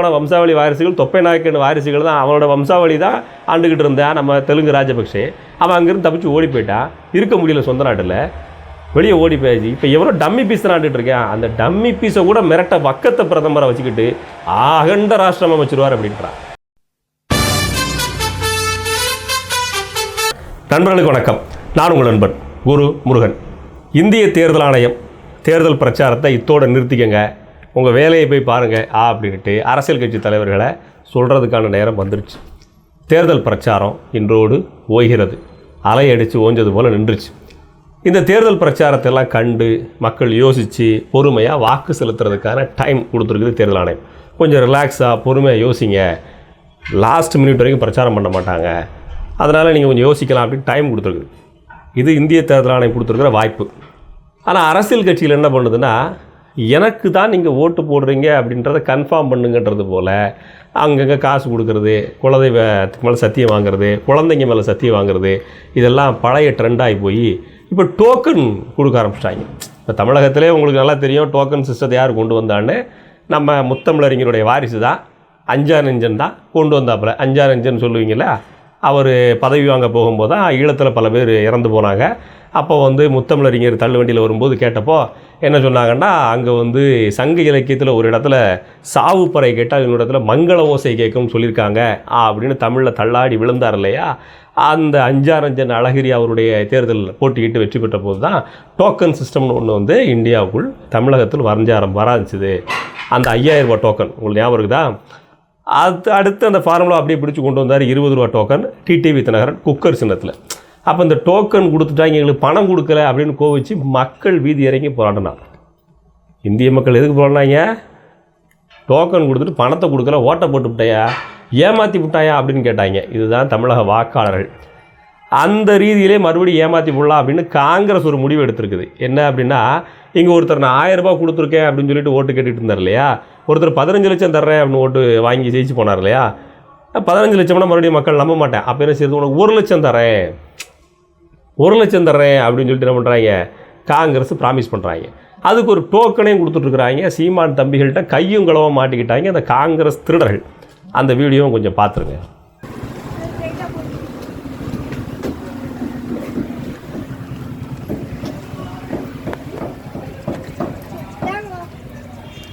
போன வம்சாவளி வாரிசுகள் தொப்பை நாயக்கன் வாரிசுகள் தான் அவனோட வம்சாவளி தான் ஆண்டுகிட்டு இருந்தான் நம்ம தெலுங்கு ராஜபக்சே. அவன் அங்கேருந்து தப்பிச்சு ஓடி போயிட்டான் இருக்க முடியல சொந்த நாட்டில். வெளியே ஓடி போயாச்சு. இப்போ எவ்வளோ டம்மி பீஸ் நாட்டுட்டு இருக்கேன். அந்த டம்மி பீஸை கூட மிரட்ட பக்கத்தை பிரதமரை வச்சுக்கிட்டு ஆகண்ட ராஷ்டிரம் அமைச்சிருவார் அப்படின்றான். நண்பர்களுக்கு வணக்கம். நான் உங்கள் நண்பன் குரு முருகன். இந்திய தேர்தல் ஆணையம் தேர்தல் பிரச்சாரத்தை இத்தோட நிறுத்திக்கங்க. உங்கள் வேலையை போய் பாருங்கள் ஆ அப்படின்ட்டு அரசியல் கட்சி தலைவர்களை சொல்கிறதுக்கான நேரம் வந்துருச்சு. தேர்தல் பிரச்சாரம் இன்றோடு ஓய்கிறது. அலையடித்து ஓஞ்சது போல் நின்றுச்சு. இந்த தேர்தல் பிரச்சாரத்தை எல்லாம் கண்டு மக்கள் யோசித்து பொறுமையாக வாக்கு செலுத்துறதுக்கான டைம் கொடுத்துருக்குது தேர்தல் ஆணையம். கொஞ்சம் ரிலாக்ஸாக பொறுமையாக யோசிங்க. லாஸ்ட் மினிட் வரைக்கும் பிரச்சாரம் பண்ண மாட்டாங்க. அதனால் நீங்கள் கொஞ்சம் யோசிக்கலாம் அப்படின்னு டைம் கொடுத்துருக்குது. இது இந்திய தேர்தல் ஆணையம் கொடுத்துருக்குற வாய்ப்பு. ஆனால் அரசியல் கட்சியில் என்ன பண்ணுதுன்னா எனக்கு தான் நீங்கள் ஓட்டு போடுறீங்க அப்படின்றத கன்ஃபார்ம் பண்ணுங்கன்றது போல் அங்கங்கே காசு கொடுக்கறது குலதெய்வத்துக்கு மேலே சத்தியம் வாங்குறது குழந்தைங்க மேலே சத்தியம் வாங்குறது இதெல்லாம் பழைய ட்ரெண்டாகி போய் இப்போ டோக்கன் கொடுக்க ஆரம்பிச்சிட்டாங்க. இப்போ தமிழகத்திலே உங்களுக்கு நல்லா தெரியும் டோக்கன் சிஸ்டத்தை யார் கொண்டு வந்தான்னு? நம்ம முத்தமிழறிஞருடைய வாரிசு தான் அஞ்சான் இன்ஜன் தான் கொண்டு வந்தாப்புல. அஞ்சான் இன்ஜன் சொல்லுவீங்களா அவர் பதவி வாங்க போகும்போது தான் ஈழத்தில் பல பேர் இறந்து போனாங்க. அப்போ வந்து முத்தமிழறிஞர் தள்ளுவண்டியில் வரும்போது கேட்டப்போ என்ன சொன்னாங்கன்னா அங்கே வந்து சங்க இலக்கியத்தில் ஒரு இடத்துல சாவுப்பறை கேட்டால் இன்னொரு இடத்துல மங்கள ஓசை கேட்கும்னு சொல்லியிருக்காங்க ஆ, அப்படின்னு தமிழில் தள்ளாடி விழுந்தார் இல்லையா? அந்த அஞ்சாரஞ்சன் அழகிரி அவருடைய தேர்தலில் போட்டியிட்டு வெற்றி பெற்ற போது தான் டோக்கன் சிஸ்டம்னு ஒன்று வந்து இந்தியாவுக்குள் தமிழகத்தில் வரைஞ்சாரம் வராஞ்சுது. அந்த ஐயாயிரம் ரூபா டோக்கன் உங்களுக்கு ஞாபகம் இருக்குதா? அது அடுத்து அந்த ஃபார்முலா அப்படியே பிடிச்சி கொண்டு வந்தார் இருபது ரூபா டோக்கன் டிடிவி தினகரன் குக்கர் சின்னத்தில். அப்போ இந்த டோக்கன் கொடுத்துட்டாங்க எங்களுக்கு பணம் கொடுக்கல அப்படின்னு கோவிச்சு மக்கள் வீதி இறங்கி போராடினாங்க. இந்திய மக்கள் எதுக்கு போராடினாங்க? டோக்கன் கொடுத்துட்டு பணத்தை கொடுக்கல ஓட்டை போட்டு விட்டாயா? ஏமாற்றி விட்டாயா அப்படின்னு கேட்டாங்க. இதுதான் தமிழக வாக்காளர்கள். அந்த ரீதியிலே மறுபடியும் ஏமாற்றி போடலாம் அப்படின்னு காங்கிரஸ் ஒரு முடிவு எடுத்திருக்குது. என்ன அப்படின்னா இங்கே ஒருத்தர் நான் ஆயிரம் ரூபாய் கொடுத்துருக்கேன் அப்படின்னு சொல்லிட்டு ஓட்டு கேட்டுட்டு இருந்தார் இல்லையா? ஒருத்தர் பதினஞ்சு லட்சம் தர்றேன் அப்படின்னு ஓட்டு வாங்கி ஜெயிச்சு போனார் இல்லையா? பதினஞ்சு லட்சம்னா மறுபடியும் மக்கள் நம்ப மாட்டேன். அப்போ என்ன செய்யுது உனக்கு ஒரு லட்சம் தரேன் ஒரு லட்சம் தர்றேன் அப்படின்னு சொல்லிட்டு என்ன பண்ணுறாங்க காங்கிரஸ் ப்ராமிஸ் பண்ணுறாங்க அதுக்கு ஒரு டோக்கனையும் கொடுத்துட்ருக்குறாங்க. சீமான் தம்பிகள்கிட்ட கையும் களவாக மாட்டிக்கிட்டாங்க. அந்த காங்கிரஸ் திருடர்கள். அந்த வீடியோவும் கொஞ்சம் பார்த்துருங்க.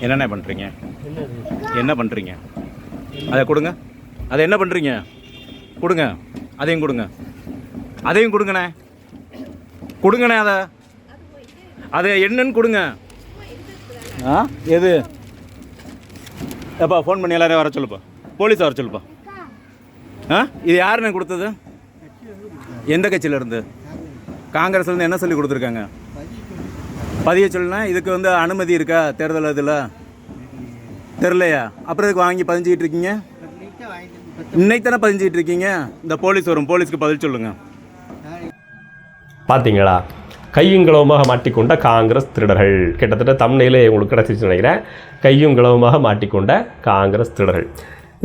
என்னென்ன பண்ணுறீங்க என்ன பண்ணுறீங்க அதை கொடுங்க. அதை என்ன பண்ணுறீங்க கொடுங்க. அதையும் கொடுங்க. அதையும் கொடுங்கண்ணே. கொடுங்கண்ணே அதை. அது என்னன்னு கொடுங்க. ஆ எது? எப்பா ஃபோன் பண்ணி எல்லாரையும் வர சொல்லுப்பா. போலீஸ் வர சொல்லுப்பா. ஆ இது யாருண்ணே கொடுத்தது? எந்த கட்சியிலேருந்து? காங்கிரஸ்லேருந்து என்ன சொல்லி கொடுத்துருக்காங்க? பதிய சொல்லுனா இதுக்கு வந்து அனுமதி இருக்கா? தேர்தல் இதில்? தெரிலையா அப்புறம் இதுக்கு வாங்கி பதிஞ்சிக்கிட்டு இருக்கீங்க? இன்னைக்கு தானே பதிஞ்சிக்கிட்டு இருக்கீங்க? இந்த போலீஸ் வரும் போலீஸ்க்கு பதில் சொல்லுங்கள் பார்த்தீங்களா கையும் கிளவுமாக மாட்டிக்கொண்ட காங்கிரஸ் திருடர்கள். கிட்டத்தட்ட தமிழ்நிலையை உங்களுக்கு கிடச்சிச்சு நினைக்கிறேன். கையும் கிளவுமாக மாட்டிக்கொண்ட காங்கிரஸ் திருடர்கள்.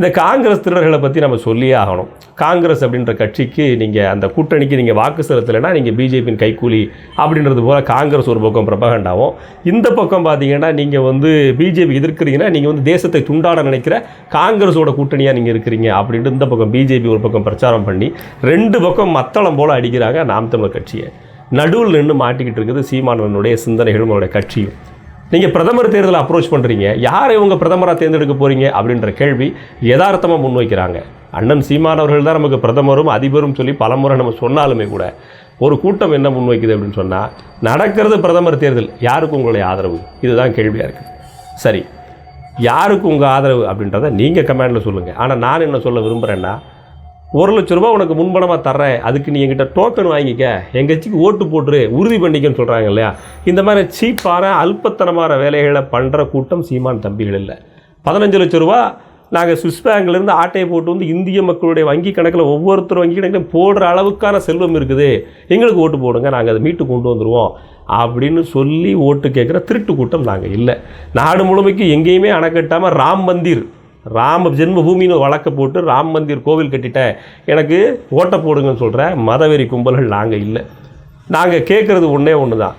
இந்த காங்கிரஸ் திருடர்களை பற்றி நம்ம சொல்லியே ஆகணும். காங்கிரஸ் அப்படின்ற கட்சிக்கு நீங்கள் அந்த கூட்டணிக்கு நீங்கள் வாக்கு செலுத்தலைன்னா நீங்கள் பிஜேபியின் கைக்கூலி அப்படின்றது போல் காங்கிரஸ் ஒரு பக்கம் பிரபகண்டாவும். இந்த பக்கம் பார்த்தீங்கன்னா நீங்கள் வந்து பிஜேபி எதிர்க்கிறீங்கன்னா நீங்கள் வந்து தேசத்தை துண்டாட நினைக்கிற காங்கிரஸோட கூட்டணியாக நீங்கள் இருக்கிறீங்க அப்படின்ட்டு இந்த பக்கம் பிஜேபி ஒரு பக்கம் பிரச்சாரம் பண்ணி ரெண்டு பக்கம் மத்தளம் போல் அடிக்கிறாங்க நாம் தமிழர் கட்சியை. நடுவில் நின்று மாட்டிக்கிட்டு இருக்குது சீமானவனுடைய சிந்தனைகளும் அவருடைய கட்சியும். நீங்கள் பிரதமர் தேர்தலை அப்ரோச் பண்ணுறீங்க யாரை இவங்க பிரதமராக தேர்ந்தெடுக்க போகிறீங்க அப்படின்ற கேள்வி யதார்த்தமாக முன்வைக்கிறாங்க. அண்ணன் சீமானவர்கள் தான் நமக்கு பிரதமரும் அதிபரும் சொல்லி பலமுறை நம்ம சொன்னாலுமே கூட ஒரு கூட்டம் என்ன முன்வைக்குது அப்படின்னு சொன்னால் நடக்கிறது பிரதமர் தேர்தல். யாருக்கு உங்களுடைய ஆதரவு? இதுதான் கேள்வியாக இருக்குது சரி. யாருக்கு உங்கள் ஆதரவு அப்படின்றத நீங்கள் கமெண்டில் சொல்லுங்கள் ஆனால் நான் என்ன சொல்ல விரும்புகிறேன்னா ஒரு லட்ச ரூபா உனக்கு முன்பணமாக தர்றேன். அதுக்கு நீ என்கிட்ட டோக்கன் வாங்கிக்க. எங்கள் கட்சிக்கு ஓட்டு போட்டுரு. உறுதி பண்ணிக்கன்னு சொல்கிறாங்க இல்லையா? இந்த மாதிரி சீப்பான அல்பத்தனமான வேலைகளை பண்ணுற கூட்டம் சீமான் தம்பிகள் இல்லை. பதினஞ்சு லட்ச ரூபா நாங்கள் சுவிஸ் பேங்க்லேருந்து ஆட்டையை போட்டு வந்து இந்திய மக்களுடைய வங்கி கணக்கில் ஒவ்வொருத்தர் வங்கி கணக்கிலும் போடுற அளவுக்கான செல்வம் இருக்குது. எங்களுக்கு ஓட்டு போடுங்க. நாங்கள் அதை மீட்டு கொண்டு வந்துடுவோம் அப்படின்னு சொல்லி ஓட்டு கேட்குற திருட்டு கூட்டம் நாங்கள் இல்லை. நாடு முழுமைக்கு எங்கேயுமே அணைக்கட்டாமல் ராம் மந்திர் ராம ஜென்மபூமின்னு வழக்க போட்டு ராம் மந்திர் கோவில் கட்டிட்டேன் எனக்கு ஓட்டை போடுங்கன்னு சொல்கிற மதவெறி கும்பல்கள் நாங்கள் இல்லை. நாங்கள் கேட்குறது ஒன்றே ஒன்று தான்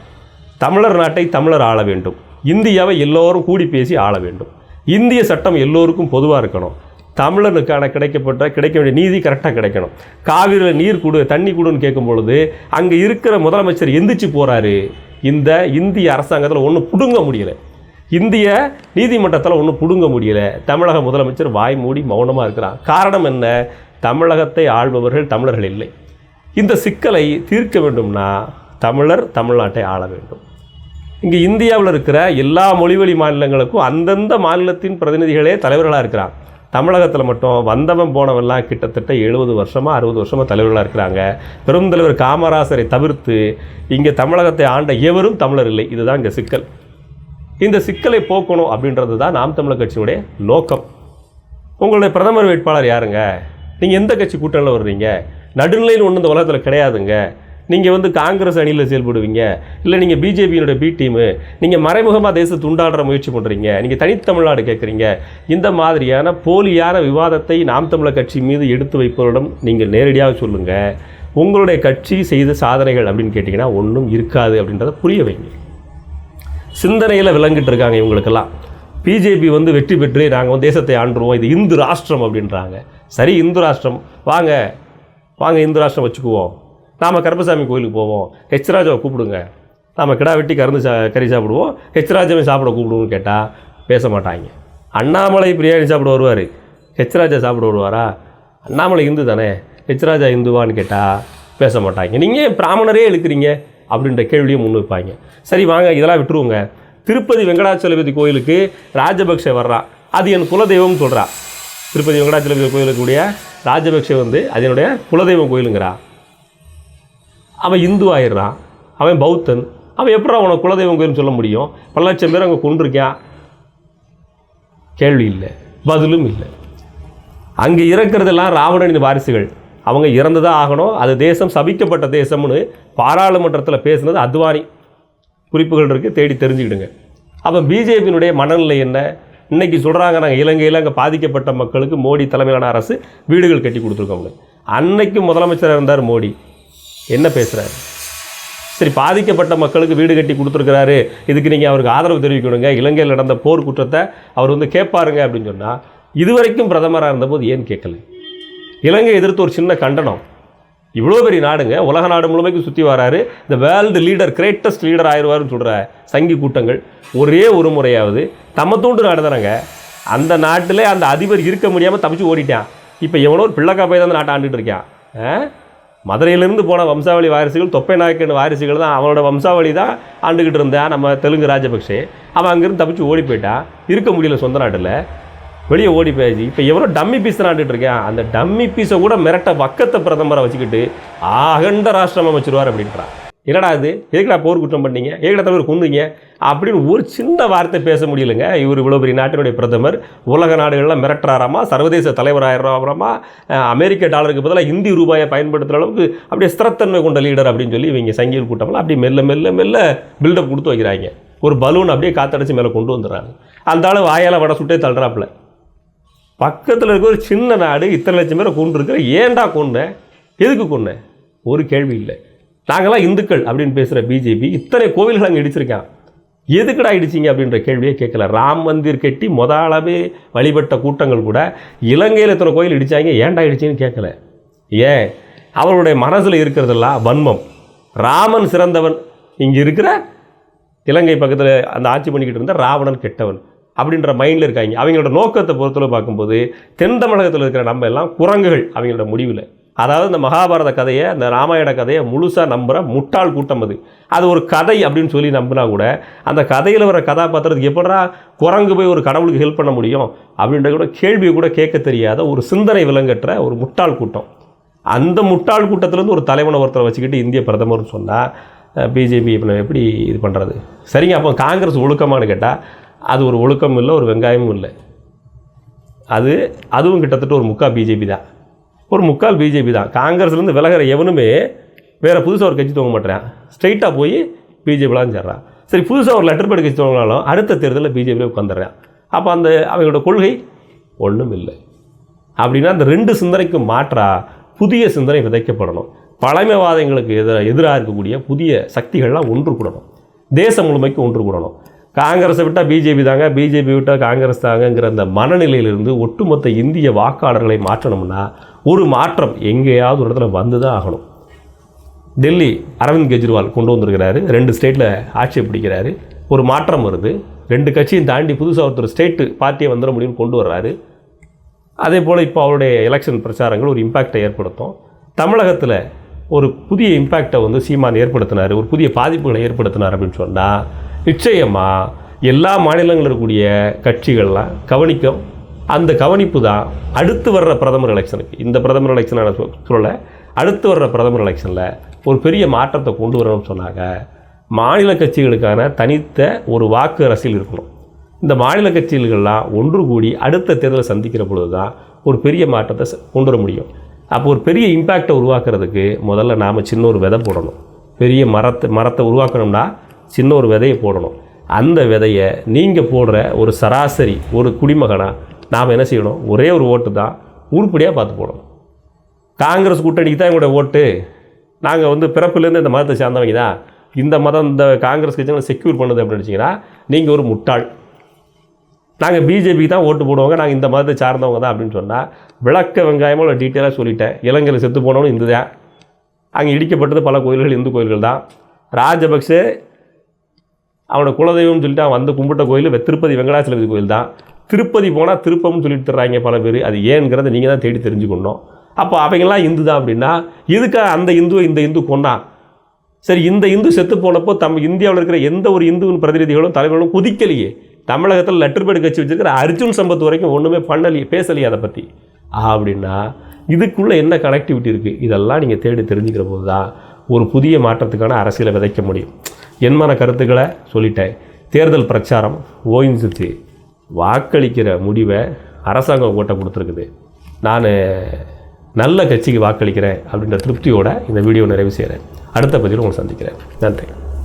தமிழர் நாட்டை தமிழர் ஆள வேண்டும். இந்தியாவை எல்லோரும் கூடி பேசி ஆள வேண்டும். இந்திய சட்டம் எல்லோருக்கும் பொதுவாக இருக்கணும். தமிழனுக்கான கிடைக்கப்பட்ட கிடைக்க வேண்டிய நீதி கரெக்டாக கிடைக்கணும். காவிரியில் நீர் கொடு தண்ணி கொடுன்னு கேட்கும் பொழுது அங்கே இருக்கிற முதலமைச்சர் எந்திரிச்சு போகிறாரு இந்த இந்திய அரசாங்கத்தில் ஒன்றும் பிடுங்க முடியலை. இந்திய நீதிமன்றத்தில் ஒன்றும் பிடுங்க முடியல. தமிழக முதலமைச்சர் வாய் மூடி மௌனமாக இருக்கிறான் காரணம் என்ன? தமிழகத்தை ஆள்பவர்கள் தமிழர்கள் இல்லை. இந்த சிக்கலை தீர்க்க வேண்டும்னா தமிழர் தமிழ்நாட்டை ஆள வேண்டும். இங்கே இந்தியாவில் இருக்கிற எல்லா மொழிவழி மாநிலங்களுக்கும் அந்தந்த மாநிலத்தின் பிரதிநிதிகளே தலைவர்களாக இருக்கிறாங்க. தமிழகத்தில் மட்டும் வந்தவன் போனவெல்லாம் கிட்டத்தட்ட எழுபது வருஷமாக அறுபது வருஷமாக தலைவர்களாக இருக்கிறாங்க. பெருந்தலைவர் காமராசரை தவிர்த்து இங்கே தமிழகத்தை ஆண்ட எவரும் தமிழர் இல்லை. இதுதான் இங்கே சிக்கல். இந்த சிக்கலை போக்கணும் அப்படின்றது தான் நாம் தமிழர் கட்சியுடைய நோக்கம். உங்களுடைய பிரதமர் வேட்பாளர் யாருங்க? நீங்கள் எந்த கட்சி கூட்டணியில் வர்றீங்க? நடுநிலையில் ஒன்று இந்த உலகத்தில் கிடையாதுங்க. நீங்கள் வந்து காங்கிரஸ் அணியில் செயல்படுவீங்க. இல்லை நீங்கள் பிஜேபியினுடைய பி டீமு நீங்கள் மறைமுகமாக தேசத்தை துண்டாடுற முயற்சி பண்ணுறீங்க நீங்கள் தனித்தமிழ்நாடு கேட்குறீங்க இந்த மாதிரியான போலியான விவாதத்தை நாம் தமிழர் கட்சி மீது எடுத்து வைப்பவரிடம் நீங்கள் நேரடியாக சொல்லுங்கள் உங்களுடைய கட்சி செய்த சாதனைகள் அப்படின்னு கேட்டிங்கன்னா ஒன்றும் இருக்காது அப்படின்றத புரிய வைங்க. சிந்தனையில் விளங்கிட்டு இருக்காங்க இவங்களுக்கெல்லாம். பிஜேபி வந்து வெற்றி பெற்று நாங்கள் வந்து தேசத்தை ஆண்டுருவோம். இது இந்து ராஷ்டிரம் அப்படின்றாங்க. சரி இந்து ராஷ்டிரம். வாங்க வாங்க இந்து ராஷ்டிரம் வச்சுக்குவோம். நாம் கருப்பசாமி கோயிலுக்கு போவோம். ஹெச்ராஜாவை கூப்பிடுங்க. நாம் கிடா வெட்டி கறந்து சா கறி சாப்பிடுவோம். ஹெச்ராஜாவை சாப்பிட கூப்பிடுவோம்னு கேட்டால் பேச மாட்டாங்க. அண்ணாமலை பிரியாணி சாப்பிட வருவார். ஹெச் ராஜா சாப்பிட வருவாரா? அண்ணாமலை இந்து தானே ஹெச்ராஜா இந்துவான்னு கேட்டால் பேச மாட்டாங்க. நீங்கள் பிராமணரே இழுக்கிறீங்க? அப்படின்ற கேள்வியை முன் வைப்பாங்க. சரி வாங்க இதெல்லாம் விட்டுருவோங்க. திருப்பதி வெங்கடாச்சலபதி கோயிலுக்கு ராஜபக்ஷ வர்றான் அது என் குலதெய்வம்னு சொல்கிறா திருப்பதி வெங்கடாச்சலபதி கோயிலுக்கு கூடிய ராஜபக்ஷ வந்து அது என்னுடைய குலதெய்வம் கோயிலுங்கிறா. அவன் இந்து ஆயிடுறான். அவன் பௌத்தன். அவன் எப்படி அவனை குலதெய்வம் கோயில்னு சொல்ல முடியும்? பல லட்சம் பேர் அங்கே கொண்டிருக்கான் கேள்வி இல்லை. பதிலும் இல்லை. அங்கே இறக்குறதெல்லாம் ராவணனின் வாரிசுகள். அவங்க இறந்து தான் ஆகணும். அது தேசம் சபிக்கப்பட்ட தேசம்னு பாராளுமன்றத்தில் பேசுனது அத்வானி. குறிப்புகள் இருக்குது தேடி தெரிஞ்சுக்கிடுங்க. அப்போ பிஜேபியினுடைய மனநிலை என்ன? இன்னைக்கு சொல்கிறாங்க நாங்கள் இலங்கையில் அங்கே பாதிக்கப்பட்ட மக்களுக்கு மோடி தலைமையிலான அரசு வீடுகள் கட்டி கொடுத்துருக்கோம்னு அன்னைக்கு முதலமைச்சராக இருந்தார் மோடி. என்ன பேசுகிறாரு சரி பாதிக்கப்பட்ட மக்களுக்கு வீடு கட்டி கொடுத்துருக்கிறாரு. இதுக்கு நீங்கள் அவருக்கு ஆதரவு தெரிவிக்கணுங்க. இலங்கையில் நடந்த போர் குற்றத்தை அவர் வந்து கேட்பாருங்க அப்படின்னு சொன்னால் இதுவரைக்கும் பிரதமராக இருந்தபோது ஏன் கேட்கலை? இலங்கை எதிர்த்து ஒரு சின்ன கண்டனம். இவ்வளோ பெரிய நாடுங்க உலக நாடு முழுமைக்கும் சுற்றி வராரு. இந்த வேர்ல்டு லீடர் கிரேட்டஸ்ட் லீடர் ஆயிடுவாருன்னு சொல்கிற சங்கி கூட்டங்கள் ஒரே ஒரு முறையாவது. தம்மத்தூண்டு நாடு தானங்க. அந்த நாட்டில் அந்த அதிபர் இருக்க முடியாமல் தப்பிச்சு ஓடிட்டான். இப்போ எவனோ ஒரு பிள்ளைக்கா போய் தான் அந்த நாட்டை ஆண்டுகிட்டு இருக்கான். ஆ? மதுரையிலேருந்து போன வம்சாவளி வாரிசுகள் தொப்பை நாயக்கன் வாரிசுகள் தான் அவனோட வம்சாவளி தான் ஆண்டுக்கிட்டு இருந்தான் நம்ம தெலுங்கு ராஜபக்சே. அவன் அங்கேருந்து தப்பிச்சு ஓடி போயிட்டான். இருக்க முடியல சொந்த நாட்டில். வெளியே ஓடி போயாச்சு. இப்போ எவ்வளோ டம்மி பீஸ் நாட்டுட்டு இருக்கேன். அந்த டம்மி பீஸை கூட மிரட்ட பக்கத்தை பிரதமரை வச்சுக்கிட்டு ஆகண்ட ராஷ்டிரம் அமைச்சிருவார் அப்படின்றான். என்னடா இது? எதுக்குடா போர் குற்றம் பண்ணீங்க? எதுக்கடா தலைவர் கொண்டுங்க அப்படின்னு ஒரு சின்ன வார்த்தை பேச முடியலங்க. இவர் இவ்வளோ பெரிய நாட்டினுடைய பிரதமர். உலக நாடுகளில் மிரட்டுறாராமா? சர்வதேச தலைவராயிரமா அமெரிக்க டாலருக்கு பதிலாக இந்தி ரூபாயை பயன்படுத்துகிற அளவுக்கு அப்படியே ஸ்திரத்தன்மை கொண்ட லீடர் அப்படின்னு சொல்லி இவங்க சங்கியல் கூட்டமெல்லாம் அப்படியே மெல்ல மெல்ல மெல்ல பில்டப் கொடுத்து வைக்கிறாங்க. ஒரு பலூன் அப்படியே காத்தடிச்சு மேலே கொண்டு வந்துடுறாங்க. அந்த அளவு வாயால் வடை சுட்டே தள்ளுறாப்புல. பக்கத்தில் இருக்க ஒரு சின்ன நாடு இத்தனை லட்சம் பேரை கொண்டு இருக்கிற ஏன்டா கொன்ன? எதுக்கு கொன்ன? ஒரு கேள்வி இல்லை. நாங்களாம் இந்துக்கள் அப்படின்னு பேசுகிற பிஜேபி இத்தனை கோவில்கள் அங்கே இடிச்சிருக்கான். எதுக்குடா இடிச்சிங்க அப்படின்ற கேள்வியே கேட்கல. ராம் மந்திர் கட்டி முதலாவே வழிபட்ட கூட்டங்கள் கூட இலங்கையில் இத்தனை கோயில் இடிச்சாங்க. ஏன்டா இடிச்சின்னு கேட்கல. ஏன்? அவருடைய மனசில் இருக்கிறதெல்லாம் வன்மம். ராமன் சிறந்தவன். இங்கே இருக்கிற இலங்கை பக்கத்தில் அந்த ஆட்சி பண்ணிக்கிட்டு இருந்த ராவணன் கெட்டவன். அப்படின்ற மைண்டில் இருக்காங்க. அவங்களோட நோக்கத்தை பொறுத்தளவு பார்க்கும்போது தென் தமிழகத்தில் இருக்கிற நம்ம எல்லாம் குரங்குகள் அவங்களோட முடிவில். அதாவது இந்த மகாபாரத கதையை இந்த ராமாயண கதையை முழுசாக நம்புகிற முட்டாள் கூட்டம் அது. அது ஒரு கதை அப்படின்னு சொல்லி நம்பினா கூட அந்த கதையில் வர கதாபாத்திரத்துக்கு எப்படா குரங்கு போய் ஒரு கடவுளுக்கு ஹெல்ப் பண்ண முடியும்? அப்படின்ற கூட கேள்வியை கூட கேட்க தெரியாத ஒரு சிந்தனை விலங்கற்ற ஒரு முட்டாள் கூட்டம். அந்த முட்டாள் கூட்டத்திலேருந்து ஒரு தலைவனை ஒருத்தரை வச்சுக்கிட்டு இந்திய பிரதமர்னு சொன்னால் பிஜேபி இப்போ எப்படி இது பண்ணுறது சரிங்க அப்போ காங்கிரஸ் ஒழுக்கமானு கேட்டால் அது ஒரு ஒழுக்கம் இல்லை ஒரு வெங்காயமும் இல்லை. அது அதுவும் கிட்டத்தட்ட ஒரு முக்கால் பிஜேபி தான். ஒரு முக்கால் பிஜேபி தான். காங்கிரஸ்லேருந்து விலகிற எவனுமே வேறு புதுசாக ஒரு கட்சி தூங்க மாட்டேறான். ஸ்ட்ரைட்டாக போய் பிஜேபிலாம் சேர்றான். சரி புதுசாக ஒரு லெட்டர் பேட் கட்சி தோங்கினாலும் அடுத்த தேர்தலில் பிஜேபியில் உட்காந்துடுறான் அப்போ அந்த அவங்களோட கொள்கை ஒன்றும் இல்லை. அப்படின்னா அந்த ரெண்டு சிந்தனைக்கும் மாற்றாக புதிய சிந்தனை விதைக்கப்படணும். பழமைவாதங்களுக்கு எதிராக எதிராக இருக்கக்கூடிய புதிய சக்திகள்லாம் ஒன்று கூடணும். தேசம் முழுமைக்கு ஒன்று கூடணும். காங்கிரஸை விட்டால் பிஜேபி தாங்க பிஜேபி விட்டால் காங்கிரஸ் தாங்கங்கிற அந்த மனநிலையிலிருந்து ஒட்டுமொத்த இந்திய வாக்காளர்களை மாற்றணும்னா ஒரு மாற்றம் எங்கேயாவது ஒரு இடத்துல வந்து தான் ஆகணும். டெல்லி அரவிந்த் கெஜ்ரிவால் கொண்டு வந்திருக்கிறாரு ரெண்டு ஸ்டேட்டில் ஆட்சியை பிடிக்கிறாரு. ஒரு மாற்றம் வருது. ரெண்டு கட்சியும் தாண்டி புதுசாக ஒருத்தர் ஸ்டேட்டு பார்ட்டியை வந்துட முடியும்னு கொண்டு வர்றாரு. அதே போல் இப்போ அவருடைய எலெக்ஷன் பிரச்சாரங்கள் ஒரு இம்பேக்டை ஏற்படுத்தும். தமிழகத்தில் ஒரு புதிய இம்பேக்டை வந்து சீமான் ஏற்படுத்தினார் ஒரு புதிய பாதிப்புகளை ஏற்படுத்தினார் அப்படின்னு சொன்னால் நிச்சயமாக எல்லா மாநிலங்களில் இருக்கக்கூடிய கட்சிகள்லாம் கவனிக்கும். அந்த கவனிப்பு தான் அடுத்து வர்ற பிரதமர் எலெக்ஷனுக்கு. இந்த பிரதமர் எலெக்ஷனான சொல்லலை. அடுத்து வர்ற பிரதமர் எலெக்ஷனில் ஒரு பெரிய மாற்றத்தை கொண்டு வரணும்னு சொன்னாங்க மாநில கட்சிகளுக்கான தனித்த ஒரு வாக்கு அரசியல் இருக்கணும். இந்த மாநில கட்சிகள்லாம் ஒன்று கூடி அடுத்த தேர்தலை சந்திக்கிற பொழுது தான் ஒரு பெரிய மாற்றத்தை கொண்டு வர முடியும். அப்போ ஒரு பெரிய இம்பேக்டை உருவாக்குறதுக்கு முதல்ல நாம் சின்ன ஒரு விதை போடணும். பெரிய மரத்தை மரத்தை உருவாக்கணும்னா சின்ன ஒரு விதையை போடணும். அந்த விதையை நீங்கள் போடுற ஒரு சராசரி ஒரு குடிமகனாக நாம் என்ன செய்யணும்? ஒரே ஒரு ஓட்டு தான் உருப்படியாக பார்த்து போடணும். காங்கிரஸ் கூட்டணிக்கு தான் எங்களுடைய ஓட்டு. நாங்கள் வந்து பிறப்புலேருந்து இந்த மதத்தை சேர்ந்தவங்க தான். இந்த மதம் இந்த காங்கிரஸ் கட்சிகளை செக்யூர் பண்ணுது அப்படின்னு நினச்சிங்கன்னா நீங்கள் ஒரு முட்டாள். நாங்கள் பிஜேபிக்கு தான் ஓட்டு போடுவாங்க. நாங்கள் இந்த மதத்தை சார்ந்தவங்க தான் அப்படின்னு சொன்னால் விளக்க வெங்காயமாக டீட்டெயிலாக சொல்லிட்டேன். இலங்கையில் செத்து போனவனும் இந்து தான் அங்கே இடிக்கப்பட்டது பல கோயில்கள் இந்து கோயில்கள் தான். ராஜபக்சே அவனோட குலதெய்வம்னு சொல்லிட்டு அவன் வந்து கும்பிட்ட கோயில் திருப்பதி வெங்கடாச்சலபதி கோயில் தான். திருப்பதி போனால் திருப்பம்னு சொல்லிட்டு தர்றாங்க பல பேர். அது ஏங்கிறத நீங்கள் தான் தேடி தெரிஞ்சுக்கணும். அப்போ அவங்களாம் இந்து தான் அப்படின்னா இதுக்காக அந்த இந்துவை இந்த இந்து கொண்டான் சரி இந்த இந்து செத்து போனப்போ தம் இந்தியாவில் இருக்கிற எந்த ஒரு இந்துவின் பிரதிநிதிகளும் தலைவர்களும் குதிக்கலையே. தமிழகத்தில் லெட்டர்பேடு கட்சி வச்சிருக்கிற அர்ஜுன் சம்பத் வரைக்கும் ஒன்றுமே பண்ணலையே பேசலையே அதை பற்றி அப்படின்னா இதுக்குள்ளே என்ன கனெக்டிவிட்டி இருக்குது இதெல்லாம் நீங்கள் தேடி தெரிஞ்சுக்கிற போது தான் ஒரு புதிய மாற்றத்துக்கான அரசியலை விதைக்க முடியும். என்மான கருத்துக்களை சொல்லிட்டேன். தேர்தல் பிரச்சாரம் ஓய்ந்துச்சு. வாக்களிக்கிற முடிவை அரசாங்கம் ஓட்ட கொடுத்துருக்குது. நான் நல்ல கட்சிக்கு வாக்களிக்கிறேன் அப்படின்ற திருப்தியோடு இந்த வீடியோ நிறைவு செய்கிறேன். அடுத்த பதிவில் உங்களை சந்திக்கிறேன். நன்றி.